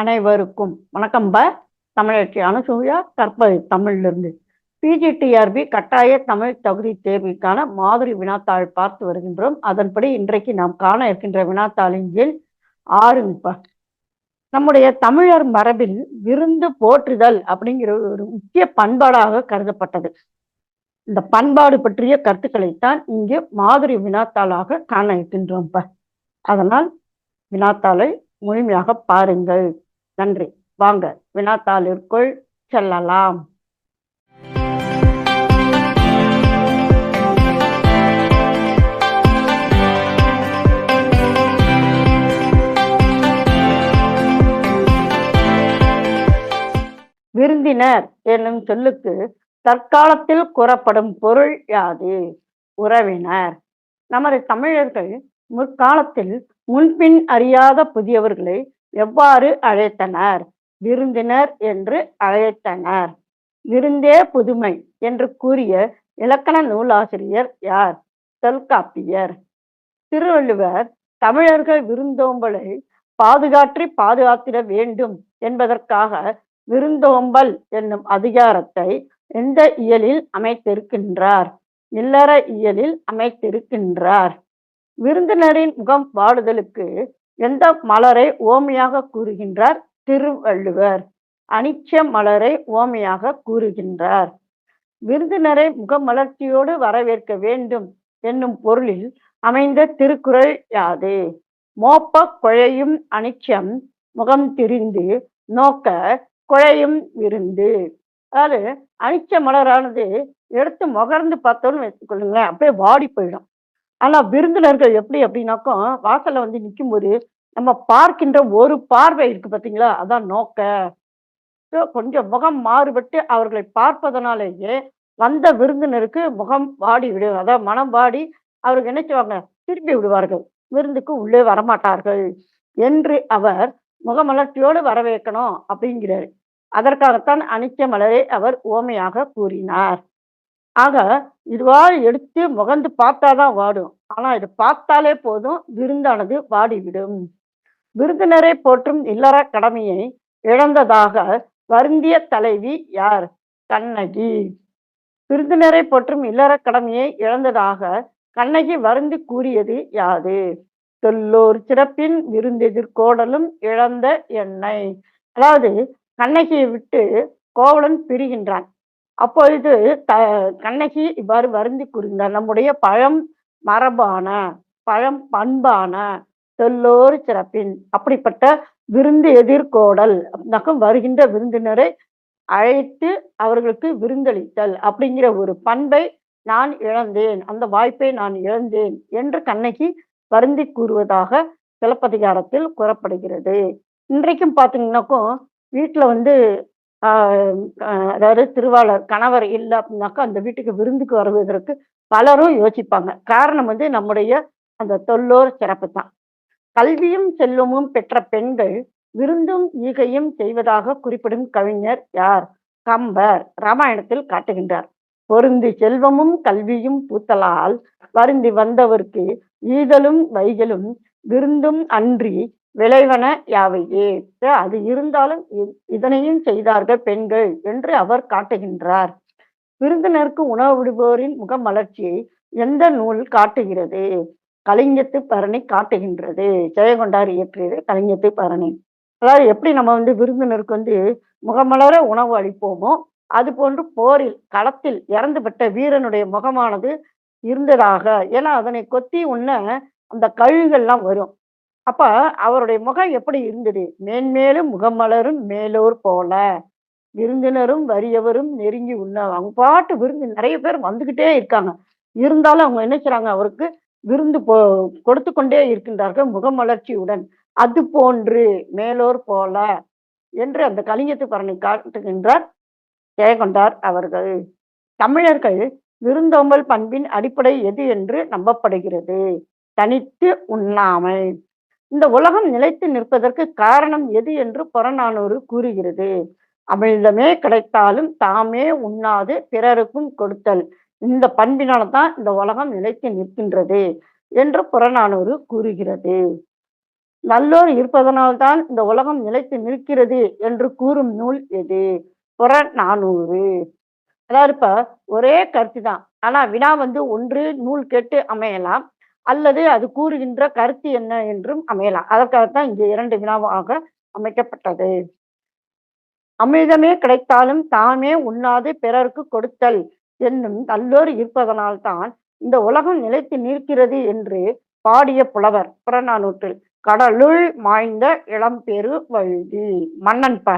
அனைவருக்கும் வணக்கம் ப. தமிழச்சி அனுசூயா கற்பது தமிழிலிருந்து. பிஜிடிஆர்பி கட்டாய தமிழ் தகுதி தேர்விற்கான மாதிரி வினாத்தாள் பார்த்து வருகின்றோம். அதன்படி இன்றைக்கு நாம் காண இருக்கின்ற வினாத்தாளின் கீழ் ஆறுங்கப்பா நம்முடைய தமிழர் மரபில் விருந்து போற்றுதல் அப்படிங்கிற ஒரு முக்கிய பண்பாடாக கருதப்பட்டது. இந்த பண்பாடு பற்றிய கருத்துக்களைத்தான் இங்கே மாதிரி வினாத்தாளாக காண இருக்கின்றோம்ப்பா அதனால் வினாத்தாளை முழுமையாக பாருங்கள். நன்றி. வாங்க வினாத்தாளிற்குள் செல்லலாம். விருந்தினர் என்னும் சொல்லுக்கு தற்காலத்தில் கூறப்படும் பொருள் யாது? உறவினர். நமது தமிழர்கள் முற்காலத்தில் முன்பின் அறியாத புதியவர்களை எவ்வாறு அழைத்தனர்? விருந்தினர் என்று அழைத்தனர். விருந்தே புதுமை என்று கூறிய இலக்கண நூலாசிரியர் யார்? தொல்காப்பியர். திருவள்ளுவர் தமிழர்கள் விருந்தோம்பலை பாதுகாற்றி பாதுகாத்திட வேண்டும் என்பதற்காக விருந்தோம்பல் என்னும் அதிகாரத்தை எந்த இயலில் அமைத்திருக்கின்றார்? இல்லற இயலில் அமைத்திருக்கின்றார். விருந்தினரின் முகம் வாடுதலுக்கு எந்த மலரை ஓமையாக கூறுகின்றார்? திருவள்ளுவர். அனிச்ச மலரை ஓமையாக கூறுகின்றார். விருந்தினரை முகமலர்ச்சியோடு வரவேற்க வேண்டும் என்னும் பொருளில் அமைந்த திருக்குறள் யாது? மோப்ப குழையும் அனிச்சம் முகம் திரிந்து நோக்க குழையும் விருந்து. அதாவது அனிச்ச மலரானது எடுத்து முகர்ந்து பார்த்தோன்னு வச்சுக்கொள்ளுங்களேன் அப்படியே வாடி போயிடும். ஆனா விருந்தினர்கள் எப்படி அப்படின்னாக்கும் வாசல்ல வந்து நிக்கும்போது நம்ம பார்க்கின்ற ஒரு பார்வை இருக்கு பாத்தீங்களா? அதான் நோக்க. ஸோ கொஞ்சம் முகம் மாறுபட்டு அவர்களை பார்ப்பதனாலேயே வந்த விருந்தினருக்கு முகம் வாடி விடும். அதாவது மனம் வாடி அவர்கள் நினைச்சுவாங்க திருப்பி விடுவார்கள். விருந்துக்கு உள்ளே வரமாட்டார்கள் என்று அவர் முகமலர்ச்சியோடு வரவேற்கணும் அப்படிங்கிறார். அதற்காகத்தான் அனிச்ச மலரை அவர் ஓமையாக கூறினார். ஆக இதுவா எடுத்து முகந்து பார்த்தாதான் வாடும். ஆனா இது பார்த்தாலே போதும் விருந்தானது வாடிவிடும். விருந்தினரை போற்றும் இல்லற கடமையை இழந்ததாக வருந்திய தலைவி யார்? கண்ணகி. விருந்தினரை போற்றும் இல்லற கடமையை இழந்ததாக கண்ணகி வருந்தி கூறியது யாது? தொல்லோர் சிறப்பின் விருந்தெதிர்கோடலும் இழந்த எண்ணெய் அதாவது கண்ணகியை விட்டு கோவலன் பிரிகின்றான். அப்பொழுது த கண்ணகி இவ்வாறு வருந்தி கூறுகின்றார் நம்முடைய பழம் மரபான பழம் பண்பான தொல்லோர் சிறப்பின் அப்படிப்பட்ட விருந்து எதிர்கோடல் அப்படின்னாக்கும் வருகின்ற விருந்தினரை அழைத்து அவர்களுக்கு விருந்தளித்தல் அப்படிங்கிற ஒரு பண்பை நான் இழந்தேன் அந்த வாய்ப்பை நான் இழந்தேன் என்று கண்ணகி வருந்தி கூறுவதாக சிலப்பதிகாரத்தில் கூறப்படுகிறது. இன்றைக்கும் பார்த்தீங்கன்னாக்கும் வீட்டுல வந்து அதாவது திருவாளர் கணவர் இல்லை அப்படின்னாக்கா அந்த வீட்டுக்கு விருந்துக்கு வருவதற்கு பலரும் யோசிப்பாங்க. காரணம் வந்து நம்முடைய அந்த தொல்லோர் சிறப்பு தான். கல்வியும் செல்வமும் பெற்ற பெண்கள் விருந்தும் ஈகையும் செய்வதாக குறிப்பிடும் கவிஞர் யார்? கம்பர் ராமாயணத்தில் காட்டுகின்றார். பொருந்தி செல்வமும் கல்வியும் பூத்தலால் வருந்தி வந்தவர்க்கு ஈதலும் வைகளும் விருந்தும் அன்றி விளைவன யாவையே? அது இருந்தாலும் இதனையும் செய்தார்கள் பெண்கள் என்று அவர் காட்டுகின்றார். விருந்தினருக்கு உணவு விடுவோரின் முகமலர்ச்சியை எந்த நூல் காட்டுகிறது? கலிங்கத்து பரணி காட்டுகின்றது. ஜெயகொண்டார் இயற்றியது கலிங்கத்து பரணி. அதாவது எப்படி நம்ம வந்து விருந்தினருக்கு வந்து முகமலர உணவு அளிப்போமோ அது போன்று போரில் களத்தில் இறந்துபட்ட வீரனுடைய முகமானது இருந்ததாக. ஏன்னா அதனை கொத்தி உண்ண அந்த கழுகெல்லாம் வரும். அப்ப அவருடைய முகம் எப்படி இருந்தது? மேன்மேலும் முகமலரும் மேலோர் போல. விருந்தினரும் வறியவரும் நெருங்கி உண்ண அவங்க பாட்டு விருந்து நிறைய பேர் வந்துகிட்டே இருக்காங்க. இருந்தாலும் அவங்க என்ன செய்றாங்க? அவருக்கு விருந்து போ கொடுத்து கொண்டே இருக்கின்றார்கள் முகமலர்ச்சியுடன். அது போன்று மேலோர் போல என்று அந்த கலிங்கத்து பரணி காட்டுகின்றார் ஜெயகொண்டார் அவர்கள். தமிழர்கள் விருந்தோம்பல் பண்பின் அடிப்படை எது என்று நம்பப்படுகிறது? தனித்து உண்ணாமை. இந்த உலகம் நிலைத்து நிற்பதற்கு காரணம் எது என்று புறநானூறு கூறுகிறது. அமிழ்தமே கிடைத்தாலும் தாமே உண்ணாது பிறருக்கும் கொடுத்தல். இந்த பண்பினால தான் இந்த உலகம் நிலைத்து நிற்கின்றது என்று புறநானூறு கூறுகிறது. நல்லோர் இருப்பதனால்தான் இந்த உலகம் நிலைத்து நிற்கிறது என்று கூறும் நூல் எது? புறநானூறு. அதாவது இப்ப ஒரே கருத்து தான் ஆனா வினா வந்து ஒன்று நூல் கேட்டு அமையலாம். அல்லது அது கூறுகின்ற கருத்து என்ன என்றும் அமையலாம். அதற்காகத்தான் இங்கே இரண்டு வினாவாக அமைக்கப்பட்டது. அமிர்தமே கிடைத்தாலும் தாமே உண்ணாது பிறருக்கு கொடுத்தல் என்னும் நல்லோர் இருப்பதனால்தான் இந்த உலகம் நிலைத்து நிற்கிறது என்று பாடிய புலவர் புறநானூற்றில் கடலுள் மாய்ந்த இளம்பெரு வழுதி மன்னன் ப.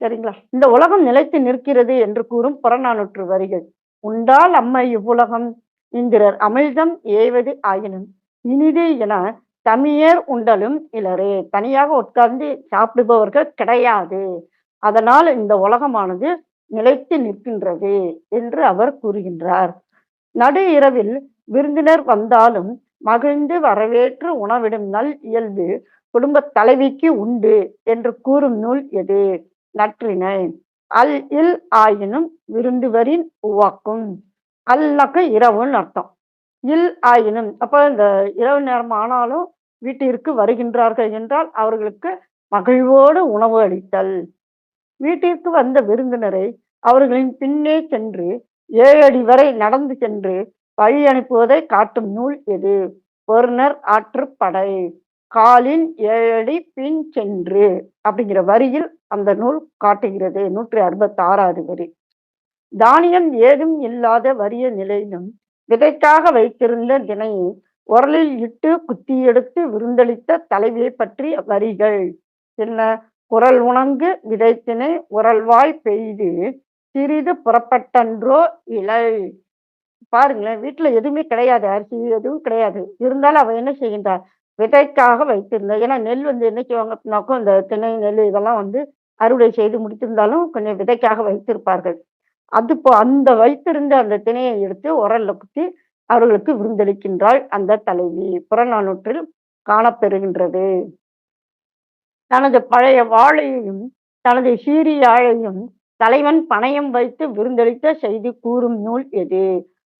சரிங்களா? இந்த உலகம் நிலைத்து நிற்கிறது என்று கூறும் புறநானூற்று வரிகள். உண்டால் அம்மை இவ்வுலகம் இந்திரர் அமிழ்தம் ஏவது ஆயினும் இனிது என தமியர் உண்டலும் இலரே. தனியாக உட்கார்ந்து சாப்பிடுபவர்கள் கிடையாது. அதனால் இந்த உலகமானது நிலைத்து நிற்கின்றது என்று அவர் கூறுகின்றார். நடு இரவில் விருந்தினர் வந்தாலும் மகிழ்ந்து வரவேற்று உணவிடும் நல் இயல்பு குடும்ப தலைவிக்கு உண்டு என்று கூறும் நூல் எது? நற்றினை. அல் இல் ஆயினும் விருந்துவரின் உவாக்கும். அல்லக்கு இரவுன்னு அர்த்தம். இல் ஆயினும் அப்போ இந்த இரவு நேரம் ஆனாலும் வீட்டிற்கு வருகின்றார்கள் என்றால் அவர்களுக்கு மகிழ்வோடு உணவு அளித்தல். வீட்டிற்கு வந்த விருந்தினரை அவர்களின் பின்னே சென்று ஏழு அடி வரை நடந்து சென்று வழி அனுப்புவதை காட்டும் நூல் எது? பொருணர் ஆற்றுப்படை. காலின் ஏழடி பின் சென்று அப்படிங்கிற வரியில் அந்த நூல் காட்டுகிறது. நூற்றி அறுபத்தி ஆறாவது வரி. தானியம் ஏதும் இல்லாத வறிய நிலையிலும் விதைக்காக வைத்திருந்த தினையை உரலில் இட்டு குத்தி எடுத்து விருந்தளித்த தலைவியை பற்றிய வரிகள். என்ன? குரல் உணங்கு விதைத்தினை உரல்வாய் பெய்து சிறிது புறப்பட்டன்றோ இலை. பாருங்களேன் வீட்டுல எதுவுமே கிடையாது அரிசி எதுவும் கிடையாது. இருந்தாலும் அவ என்ன செய்கின்றார் விதைக்காக வைத்திருந்தா. ஏன்னா நெல் வந்து என்ன செய்வாங்க அப்படின்னாக்கும் இந்த திணை நெல் இதெல்லாம் வந்து அறுவடை செய்து முடித்திருந்தாலும் கொஞ்சம் விதைக்காக வைத்திருப்பார்கள். அது அந்த வைத்திருந்த அந்த திணையை எடுத்து உரல்ல குத்தி அவர்களுக்கு விருந்தளிக்கின்றாள் அந்த தலைவி. புறநானூற்றில் காணப்பெறுகின்றது. தனது பழைய வாழையையும் தனது சீரியாழையும் தலைவன் பணயம் வைத்து விருந்தளித்த செய்தி கூறும் நூல் எது?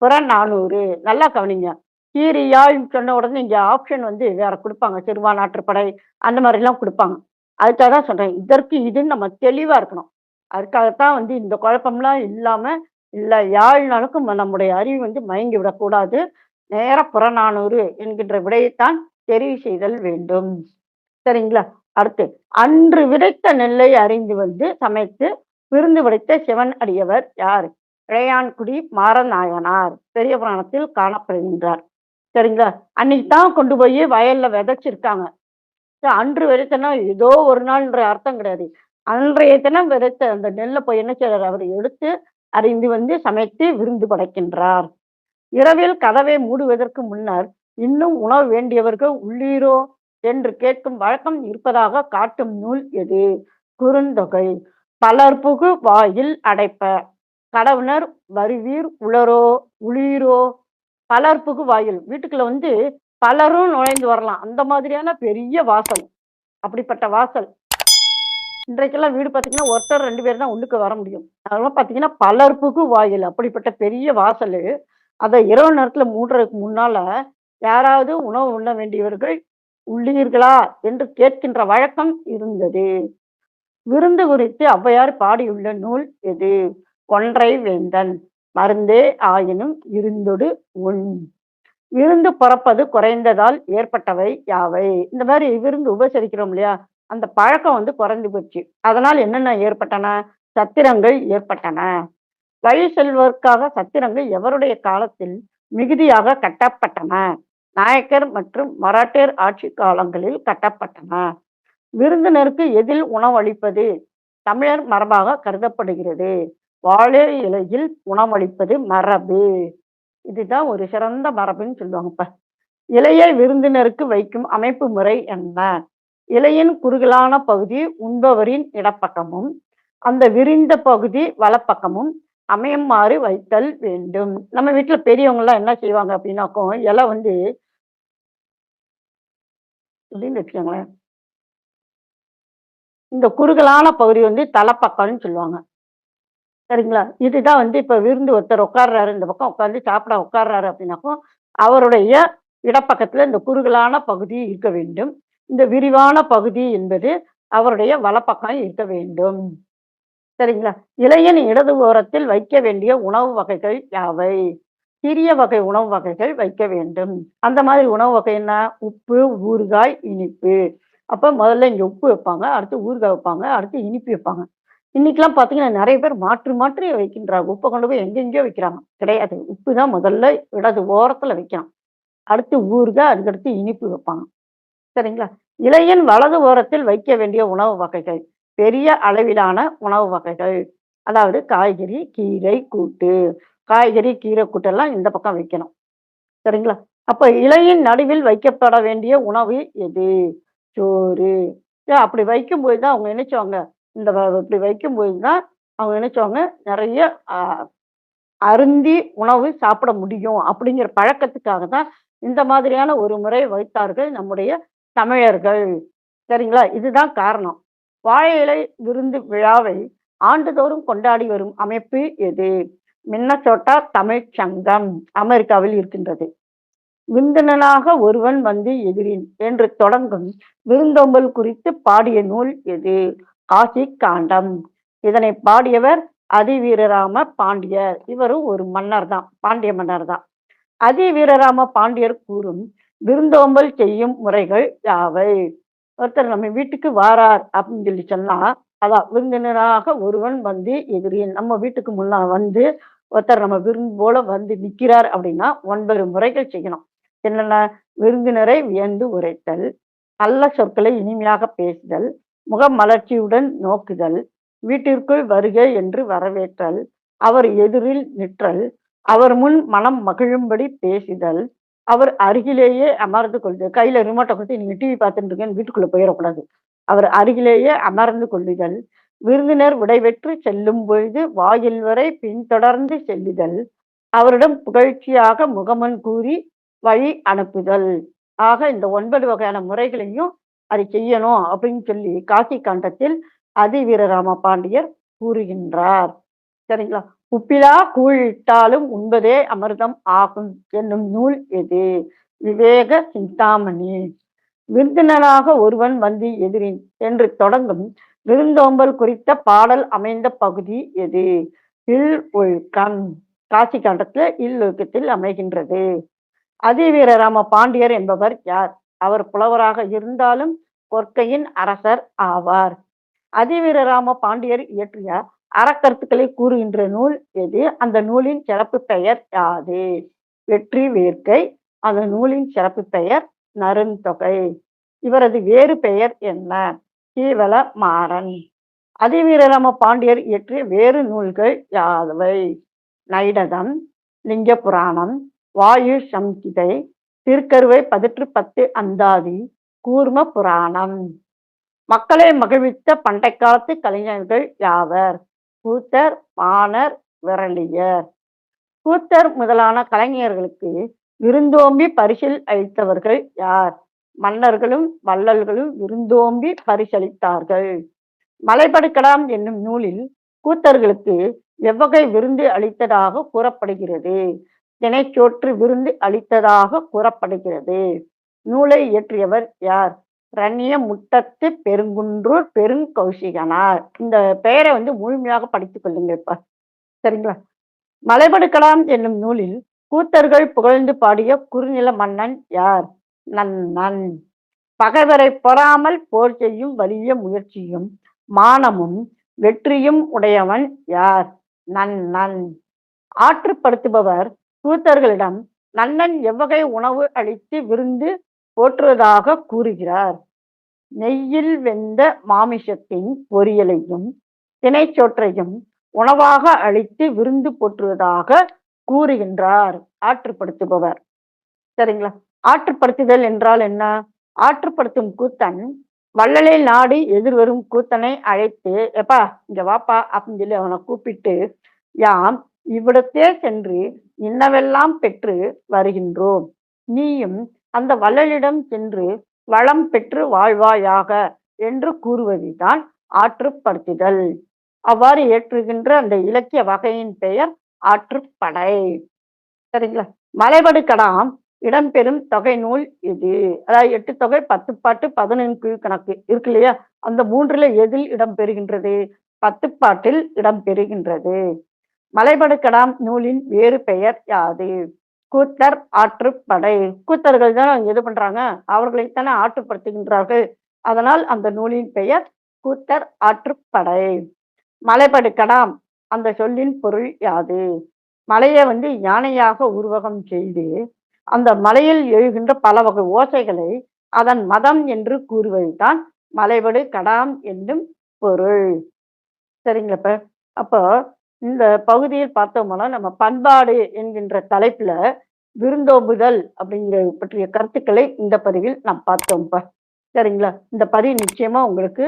புறநானூறு. நல்லா கவனிங்க. சீரியாழ் சொன்ன உடனே இங்கே ஆப்ஷன் வந்து வேற கொடுப்பாங்க. சிறுபான்நாட்டுப்படை அந்த மாதிரி எல்லாம் கொடுப்பாங்க. அதுக்காக தான் சொல்றேன். இதற்கு இதுன்னு நம்ம தெளிவா இருக்கணும். அதுக்காகத்தான் வந்து இந்த குழப்பம்லாம் இல்லாம இல்ல யாழ்னாலுக்கும் நம்முடைய அறிவு வந்து மயங்கி விடக்கூடாது நேர புறநானூறு என்கின்ற விடையைத்தான் தெரிவு செய்தல் வேண்டும். சரிங்களா? அடுத்து அன்று விதைத்த நெல்லை அறிந்து வந்து சமைத்து விருந்து விடைத்த சிவன் அடியவர் யார்? இளையான்குடி மாரநாயனார் பெரிய புராணத்தில் காணப்படுகின்றார். சரிங்களா? அன்னைக்கு தான் கொண்டு போய் வயல்ல விதைச்சிருக்காங்க. அன்று விதைத்தனா ஏதோ ஒரு நாள்ன்ற அர்த்தம் கிடையாது. அன்றைய தினம் விதைத்த அந்த நெல்லை போய் என்ன செய்யறார் அவர் எடுத்து அறிந்து வந்து சமைத்து விருந்து படைக்கின்றார். இரவில் கதவை மூடுவதற்கு முன்னர் இன்னும் உணவு வேண்டியவர்கள் உள்ளீரோ? என்று கேட்கும் வழக்கம் இருப்பதாக காட்டும் நூல் எது? குறுந்தொகை. பலர் புகு வாயில் அடைப்ப. கடவுணர் வருவீர் உளரோ? உளீரோ பலர்புகு வாயில். வீட்டுக்குள்ள வந்து பலரும் நுழைந்து வரலாம். அந்த மாதிரியான பெரிய வாசல். அப்படிப்பட்ட வாசல். இன்றைக்கெல்லாம் வீடு பார்த்தீங்கன்னா ஒருத்தர் ரெண்டு பேர் தான் உள்ளுக்கு வர முடியும். அதெல்லாம் பார்த்தீங்கன்னா பலர்ப்புக்கு வாயில் அப்படிப்பட்ட பெரிய வாசல். அதை இரவு நேரத்துல மூடுறதுக்கு முன்னால யாராவது உணவு உண்ண வேண்டியவர்கள் உள்ளீர்களா என்று கேட்கின்ற வழக்கம் இருந்தது. விருந்து குறித்து ஔவையார் பாடியுள்ள நூல் எது? கொன்றை வேந்தன். மருந்தே ஆயினும் இருந்தொடு உண் விருந்து பிறப்பது குறைந்ததால் ஏற்பட்டவை யாவை? இந்த மாதிரி விருந்து உபசரிக்கிறோம் இல்லையா? அந்த பழக்கம் வந்து குறைஞ்சு போச்சு. அதனால் என்னென்ன ஏற்பட்டன? சத்திரங்கள் ஏற்பட்டன. வழி செல்வதற்காக சத்திரங்கள் எவருடைய காலத்தில் மிகுதியாக கட்டப்பட்டன? நாயக்கர் மற்றும் மராட்டியர் ஆட்சி காலங்களில் கட்டப்பட்டன. விருந்தினருக்கு எதில் உணவளிப்பது? தமிழர் மரபாக கருதப்படுகிறது. வாழை இலையில் உணவளிப்பது மரபு. இதுதான் ஒரு சிறந்த மரபுன்னு சொல்லுவாங்கப்ப. இலையை விருந்தினருக்கு வைக்கும் அமைப்பு முறை என்ன? இலையின் குறுகலான பகுதி உண்பவரின் இடப்பக்கமும் அந்த விரிந்த பகுதி வலப்பக்கமும் அமையுமாறு வைத்தல் வேண்டும். நம்ம வீட்டுல பெரியவங்க எல்லாம் என்ன செய்வாங்க அப்படின்னாக்கும் இலை வந்து அப்படின்னு வச்சுக்கோங்களேன். இந்த குறுகலான பகுதி வந்து தலைப்பக்கம்னு சொல்லுவாங்க. சரிங்களா? இதுதான் வந்து இப்ப விருந்து ஒருத்தர் உட்கார்றாரு இந்த பக்கம் உட்காந்து சாப்பிட உட்கார்றாரு அப்படின்னாக்கும் அவருடைய இடப்பக்கத்துல இந்த குறுகலான பகுதி இருக்க வேண்டும். இந்த விரிவான பகுதி என்பது அவருடைய வலப்பக்கம் இருக்க வேண்டும். சரிங்களா? இலையின் இடது ஓரத்தில் வைக்க வேண்டிய உணவு வகைகள் யாவை? சிறிய வகை உணவு வகைகள் வைக்க வேண்டும். அந்த மாதிரி உணவு வகை என்ன? உப்பு ஊறுகாய் இனிப்பு. அப்போ முதல்ல இங்கே உப்பு வைப்பாங்க அடுத்து ஊறுகாய் வைப்பாங்க அடுத்து இனிப்பு வைப்பாங்க. இன்னைக்கெல்லாம் பார்த்தீங்கன்னா நிறைய பேர் மாற்றி மாற்றி வைக்கின்றாங்க. உப்பை கொண்டு போய் எங்கெங்கேயோ வைக்கிறாங்க. கிடையாது. உப்பு தான் முதல்ல இடது ஓரத்தில் வைக்கணும். அடுத்து ஊறுகாய் அதுக்கடுத்து இனிப்பு வைப்பாங்க. சரிங்களா இலையின் வலது ஓரத்தில் வைக்க வேண்டிய உணவு வகைகள் பெரிய அளவிலான உணவு வகைகள். அதாவது காய்கறி கீரை கூட்டு. காய்கறி கீரை கூட்டெல்லாம் இந்த பக்கம் வைக்கணும். சரிங்களா? அப்ப இலையின் நடுவில் வைக்கப்பட வேண்டிய உணவு எது? சோறு. அப்படி வைக்கும்போது தான் அவங்க நினைச்சவங்க. இந்த இப்படி வைக்கும்போது தான் அவங்க நினைச்சவங்க நிறைய அருந்தி உணவு சாப்பிட முடியும் அப்படிங்கிற பழக்கத்துக்காக தான் இந்த மாதிரியான ஒரு முறை வைத்தார்கள் நம்முடைய தமிழர்கள். சரிங்களா? இதுதான் காரணம். வாழை இலை விருந்து விழாவை ஆண்டுதோறும் கொண்டாடி வரும் அமைப்பு எது? மின்னசோட்டா தமிழ் சங்கம் அமெரிக்காவில் இருக்கின்றது. விருந்தினனாக ஒருவன் வந்து எதிரின் என்று தொடங்கும் விருந்தோம்பல் குறித்து பாடிய நூல் எது? காசி காண்டம். இதனை பாடியவர் அதிவீரராம பாண்டியர். இவரும் ஒரு மன்னர் தான் பாண்டிய மன்னர் தான் அதிவீரராம பாண்டியர் கூறும் விருந்தோம்பல் செய்யும் முறைகள் யாவை? ஒருத்தர் நம்ம வீட்டுக்கு வாரார் அப்படின்னு சொல்லி சொன்னா அதான் விருந்தினராக ஒருவன் வந்து எதிரியன் நம்ம வீட்டுக்கு முன்னா வந்து ஒருத்தர் நம்ம விருந்து போல வந்து நிற்கிறார் அப்படின்னா ஒன்பது முறைகள் செய்யணும். என்னென்ன? விருந்தினரை வியந்து உரைத்தல் நல்ல சொற்களை இனிமையாக பேசுதல் முகமலர்ச்சியுடன் நோக்குதல் வீட்டிற்குள் வருக என்று வரவேற்றல் அவர் எதிரில் நிற்றல் அவர் முன் மனம் மகிழும்படி பேசுதல் அவர் அருகிலேயே அமர்ந்து கொள்வது கையில ரிமோட்டை கொடுத்து நீங்க டிவி பார்த்துட்டு இருக்கேன்னு வீட்டுக்குள்ள போயிடக்கூடாது. அவர் அருகிலேயே அமர்ந்து கொள்ளுதல் விருந்தினர் விடைபெற்று செல்லும் பொழுது வாயில் வரை பின்தொடர்ந்து செல்லுதல் அவரிடம் புகழ்ச்சியாக முகமன் கூறி வழி அனுப்புதல். ஆக இந்த ஒன்பது வகையான முறைகளையும் அதை செய்யணும் அப்படின்னு சொல்லி காசி காண்டத்தில் அதிவீரராம பாண்டியர் கூறுகின்றார். சரிங்களா? உப்பிலா கூழிட்டாலும் உண்பதே அமிர்தம் ஆகும் என்னும் நூல் எது? விவேக சிந்தாமணி. விருந்தினராக ஒருவன் வந்து எதிரின் என்று தொடங்கும் விருந்தோம்பல் குறித்த பாடல் அமைந்த பகுதி எது? இல் ஒழுக்கம் காசி காண்டத்துல இல் ஒழுக்கத்தில் அமைகின்றது. அதிவீரராம பாண்டியர் என்பவர் யார்? அவர் புலவராக இருந்தாலும் கொற்கையின் அரசர் ஆவார். அதிவீரராம பாண்டியர் இயற்றிய அறக்கருத்துக்களை கூறுகின்ற நூல் எது? அந்த நூலின் சிறப்பு பெயர் யாது? வெற்றி வேர்க்கை. அந்த நூலின் சிறப்பு பெயர் நருந்தொகை இவரது வேறு பெயர் என்ன? சீவல மாறன். அதிவீரராம பாண்டியர் இயற்றிய வேறு நூல்கள் யாவை நைடதம் லிங்க புராணம் வாயு சம்கிதை திருக்கருவை பதிற்று பத்து அந்தாதி கூர்ம புராணம். மக்களை மகிழ்வித்த பண்டை காலத்து கலைஞர்கள் யாவர்? கூத்தர் மாணர் விரலியர். கூத்தர் முதலான கலைஞர்களுக்கு விருந்தோம்பி பரிசில் அளித்தவர்கள் யார்? மன்னர்களும் வள்ளல்களும் விருந்தோம்பி பரிசளித்தார்கள். மலைபடுக்கலாம் என்னும் நூலில் கூத்தர்களுக்கு எவ்வகை விருந்து அளித்ததாக கூறப்படுகிறது. தினைச்சோற்று விருந்து அளித்ததாக கூறப்படுகிறது. நூலை இயற்றியவர் யார்? ரண்ய முட்டத்து பெருங்குன்றூர் பெருங்கௌசிகனார். இந்த பெயரை வந்து முழுமையாக படித்துக் கொள்ளுங்க இப்ப. சரிங்களா? மலைபடுக்கலாம் என்னும் நூலில் கூத்தர்கள் புகழ்ந்து பாடிய குறுநில மன்னன் யார்? நன்னன் பகைவரை பொறாமல் போர் செய்யும் வலிய முயற்சியும் மானமும் வெற்றியும் உடையவன் யார்? நன்னன் ஆற்றுப்படுத்துபவர் கூத்தர்களிடம் நன்னன் எவ்வகை உணவு அளித்து விருந்து போற்றுவதாக கூறுகிறார். நெய்யில் வெந்த மாமிசத்தின் பொரியலையும் தினைச்சோற்றையும் உணவாக அளித்து விருந்து போற்றுவதாக கூறுகின்றார். ஆற்றுப்படுத்துபவர். சரிங்களா? ஆற்றுப்படுத்துதல் என்றால் என்ன? ஆற்றுப்படுத்தும் கூத்தன் வள்ளலை நாடி எதிர்வரும் கூத்தனை அழைத்து எப்பா இங்க வாப்பா அப்படின்னு சொல்லி அவனை கூப்பிட்டு யாம் இவ்விடத்தே சென்று இன்னவெல்லாம் பெற்று வருகின்றோம். நீயும் அந்த வள்ளலிடம் சென்று வளம் பெற்று வாழ்வாயாக என்று கூறுவதுதான் ஆற்றுப்படுத்துதல். அவ்வாறு ஏற்றுகின்ற அந்த இலக்கிய வகையின் பெயர் ஆற்றுப்படை. சரிங்களா? மலைபடு கடாம் இடம்பெறும் தொகை நூல் இது. அதாவது எட்டு தொகை பத்து பாட்டு பதினெண் கணக்கு இருக்கு இல்லையா? அந்த மூன்றுல எதில் இடம்பெறுகின்றது? பத்து பாட்டில் இடம்பெறுகின்றது. மலைபடுக்கடாம் நூலின் வேறு பெயர் யாது? கூத்தர் ஆற்றுப்படை கூத்தர்கள் தான் எது பண்றாங்க. அவர்களைத்தானே ஆற்றுப்படுத்துகின்றார்கள். அதனால் அந்த நூலின் பெயர் கூத்தர் ஆற்றுப்படை மலைப்படுக்கடாம் அந்த சொல்லின் பொருள் யாது? மலையை வந்து யானையாக உருவகம் செய்து அந்த மலையில் எழுகின்ற பல வகை ஓசைகளை அதன் மதம் என்று கூறுவதுதான் மலைபடு கடாம் என்னும் பொருள். சரிங்களப்ப அப்போ இந்த பகுதியில் பார்த்தோம்னா நம்ம பண்பாடு என்கின்ற தலைப்புல விருந்தோம்புதல் அப்படிங்கிறது பற்றிய கருத்துக்களை இந்த பதிவில் நாம் பார்த்தோம்ப்பா சரிங்களா? இந்த பதிவு நிச்சயமா உங்களுக்கு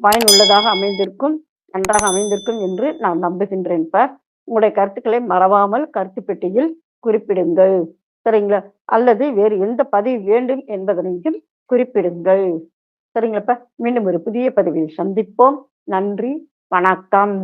பயனுள்ளதாக அமைந்திருக்கும் நன்றாக அமைந்திருக்கும் என்று நான் நம்புகின்றேன்ப்பா உங்களுடைய கருத்துக்களை மறவாமல் கருத்து பெட்டியில் குறிப்பிடுங்கள். சரிங்களா? அல்லது வேறு எந்த பதிவு வேண்டும் என்பதனையும் குறிப்பிடுங்கள். சரிங்களாப்பா மீண்டும் ஒரு புதிய பதிவில் சந்திப்போம். நன்றி. வணக்கம்.